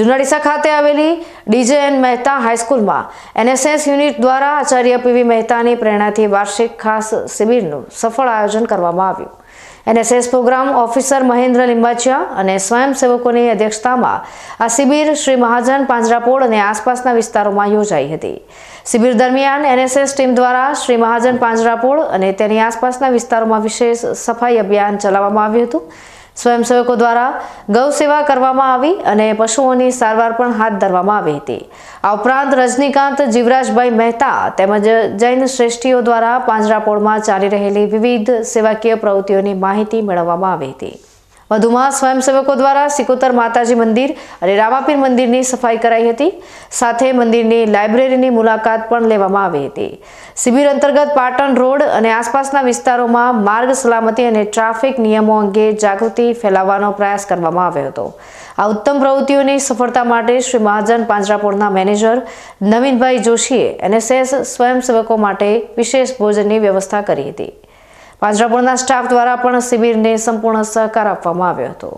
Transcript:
જુનાડીસા ખાતે આવેલી DJ N Mehta હાઈસ્કૂલમાં એનએસએસ યુનિટ દ્વારા આચાર્ય પીવી મહેતાની પ્રેરણાથી વાર્ષિક ખાસ શિબિરનું સફળ આયોજન કરવામાં આવ્યું. NSS programme officer Mahendra Limbachiya અને સ્વયંસેવકોની અધ્યક્ષતામાં આ શિબિર શ્રી મહાજન પાંજરાપોળ અને આસપાસના વિસ્તારોમાં યોજાઈ હતી. શિબિર દરમિયાન એનએસએસ ટીમ દ્વારા શ્રી મહાજન પાંજરાપોળ અને તેની આસપાસના વિસ્તારોમાં વિશેષ સફાઈ અભિયાન ચલાવવામાં આવ્યું હતું. સ્વયંસેવકો દ્વારા ગૌ સેવા કરવામાં આવી અને પશુઓની સારવાર પણ હાથ ધરવામાં આવી હતી. આ ઉપરાંત રજનીકાંત, જીવરાજભાઈ મહેતા તેમજ જૈન શ્રેષ્ઠીઓ દ્વારા પાંજરાપોળમાં ચાલી રહેલી વિવિધ સેવાકીય પ્રવૃત્તિઓની માહિતી મેળવવામાં આવી હતી. વધુમાં સ્વયંસેવકો દ્વારા સિકોતર માતાજી મંદિર અને રામાપીર મંદિરની સફાઈ કરાઈ હતી. સાથે મંદિરની લાઇબ્રેરીની મુલાકાત પણ લેવામાં આવી હતી. શિબિર અંતર્ગત પાટણ રોડ અને આસપાસના વિસ્તારોમાં માર્ગ સલામતી અને ટ્રાફિક નિયમો અંગે જાગૃતિ ફેલાવવાનો પ્રયાસ કરવામાં આવ્યો હતો. આ ઉત્તમ પ્રવૃત્તિઓની સફળતા માટે શ્રી મહાજન પાંજરાપોળના મેનેજર નવીનભાઈ જોશીએ એનએસએસ સ્વયંસેવકો માટે વિશેષ ભોજનની વ્યવસ્થા કરી હતી. પાંજરાપોળના સ્ટાફ દ્વારા પણ શિબિરને સંપૂર્ણ સહકાર આપવામાં આવ્યો હતો.